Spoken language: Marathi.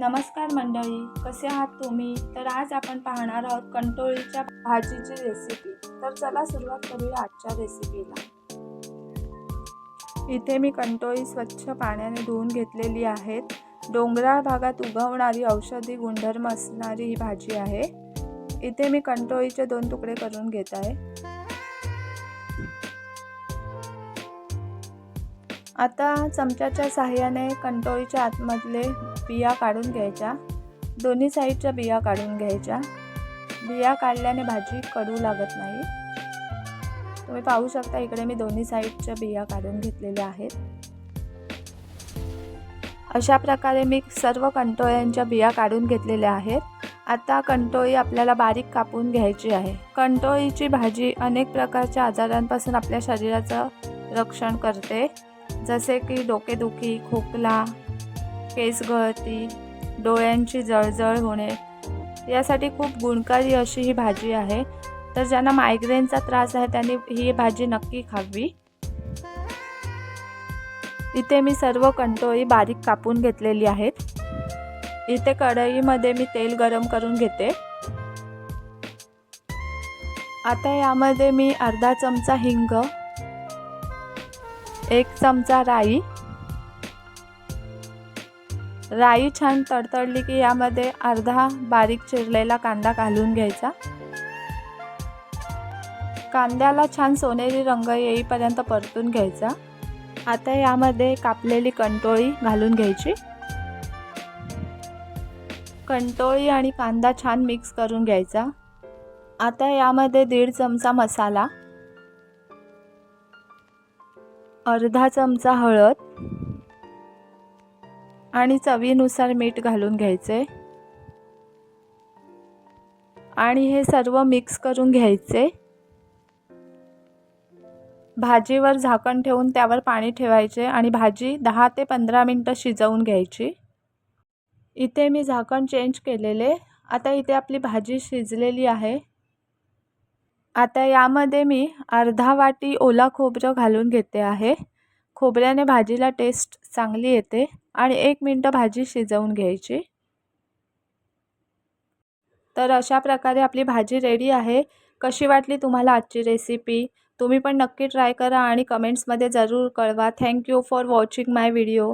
नमस्कार मंडळी कसे आहात तुम्ही? तर आज आपण पाहणार आहोत कंटोळीच्या भाजीची रेसिपी तर चला सुरुवात करूया आजच्या रेसिपीला इथे मी कंटोळी स्वच्छ पाण्याने धुवून घेतलेली आहेत डोंगराळ भागात उगवणारी औषधी गुणधर्म असणारी ही भाजी आहे. इथे मी कंटोळीचे दोन तुकडे करून घेत आहे. आता चमच्याच्या सहाय्याने कंटोळीच्या आतमधले बिया काढून घ्यायच्या. दोन्ही साईडच्या बिया काढून घ्यायच्या. बिया काढल्याने भाजी कडू लागत नाही. तुम्ही पाहू शकता इकडे मी दोन्ही साईडच्या बिया काढून घेतलेल्या आहेत. अशा प्रकारे मी सर्व कंटोळ्यांच्या बिया काढून घेतलेल्या आहेत. आता कंटोळी आपल्याला बारीक कापून घ्यायची आहे. कंटोळीची भाजी अनेक प्रकारच्या आजारांपासून आपल्या शरीराचं रक्षण करते. जसे की डोकेदुखी खोकला केस गळती डोळ्यांची जळजळ होणे यासाठी खूप गुणकारी अशी ही भाजी आहे. तर ज्यांना मायग्रेनचा त्रास आहे त्यांनी ही भाजी नक्की खावी. इथे मी सर्व कंटोळी बारीक कापून घेतलेली आहेत. इथे कढईमध्ये मी तेल गरम करून घेते. आता यामध्ये मी अर्धा चमचा हिंग एक चमचा राई. राई छान तडतडली की यामध्ये अर्धा बारीक चिरलेला कांदा घालून घ्यायचा. कांद्याला छान सोनेरी रंग येईपर्यंत परतून घ्यायचा. आता यामध्ये कापलेली कंटोळी घालून घ्यायची. कंटोळी आणि कांदा छान मिक्स करून घ्यायचा. आता यामध्ये दीड चमचा मसाला. अर्धा चमचा हळद आणि चवीनुसार मीठ घालून घ्यायचे. आणि हे सर्व मिक्स करून घ्यायचे. भाजीवर झाकण ठेवून त्यावर पाणी ठेवायचे आणि भाजी दहा ते पंधरा मिनटं शिजवून घ्यायची. इथे मी झाकण चेंज केलेले. आता इथे आपली भाजी शिजलेली आहे. आता यामध्ये मी अर्धा वाटी ओला खोबरं घालून घेते आहे. खोबऱ्याने भाजीला टेस्ट चांगली येते आणि एक मिनटं भाजी शिजवून घ्यायची. तर अशा प्रकारे आपली भाजी रेडी आहे. कशी वाटली तुम्हाला आजची रेसिपी तुम्ही पण नक्की ट्राय करा आणि कमेंट्समध्ये जरूर कळवा. Thank you for watching my video